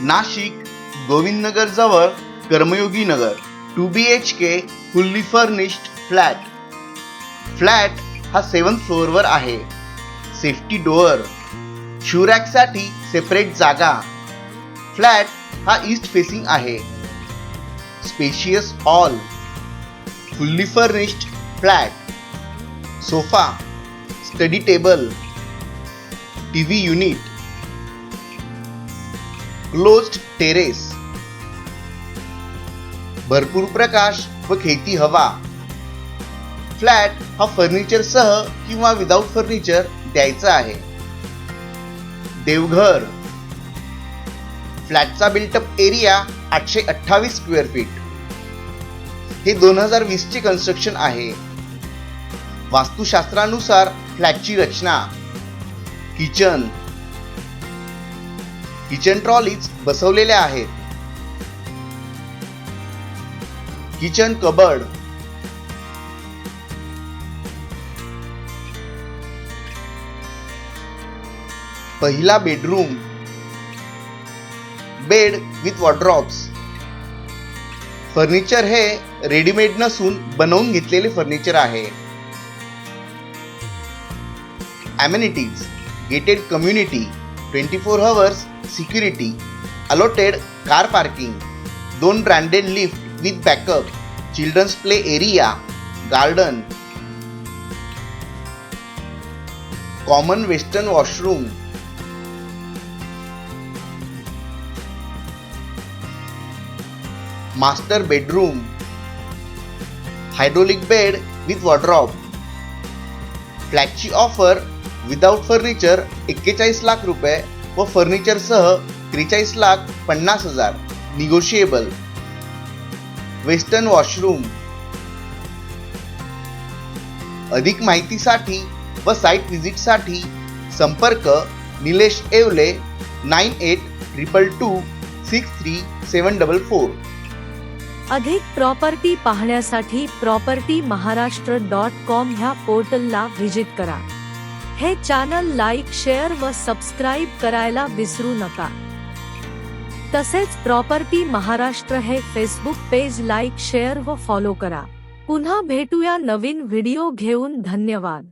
नाशिक गोविंदनगर जवळ Karmayogi Nagar two B H K fully furnished flat flat हा seven फ्लोअरवर आहे. सेफ्टी डोअर शिवरॅकसाठी सेपरेट जागा. फ्लॅट हा ईस्ट फेसिंग आहे. Spacious hall fully furnished flat sofa study table T V unit closed terrace भरपूर प्रकाश व खेती हवा. फ्लॅट हा फर्निचर सह किंवा विदाऊट फर्निचर द्यायचा आहे. देवघर. फ्लॅटचा बिल्टअप एरिया आठशे अठ्ठावीस स्क्वेअर फीट हे दोन हजार वीसचे कन्स्ट्रक्शन आहे. वास्तुशास्त्रानुसार फ्लॅटची रचना. किचन किचन ट्रॉलीज बसवलेल्या आहेत. Kitchen cupboard. पहिला bedroom. Bed with wardrobes furniture हे रेडीमेड नसून बनवून घेतलेले फर्निचर आहे. Amenities gated community twenty four hours security allotted car parking दोन branded lift with backup children's play area garden common western washroom master bedroom hydraulic bed with wardrobe फ्लॅटची offer without furniture एक्केचाळीस लाख रुपये व फर्निचरसह त्रेचाळीस लाख पन्नास हजार negotiable western washroom अधिक माहितीसाठी व साईट व्हिजिटसाठी संपर्क Nilesh Evale nine eight triple two six three seven double four. अधिक प्रॉपर्टी पाहण्यासाठी प्रॉपर्टी महाराष्ट्र डॉट कॉम ह्या पोर्टलला व्हिजिट करा. हे चॅनल लाईक शेअर व सबस्क्राईब करायला विसरू नका. तसेच प्रॉपर्टी महाराष्ट्र हे फेसबुक पेज लाईक शेअर व फॉलो करा. पुन्हा भेटूया नवीन व्हिडिओ घेऊन धन्यवाद.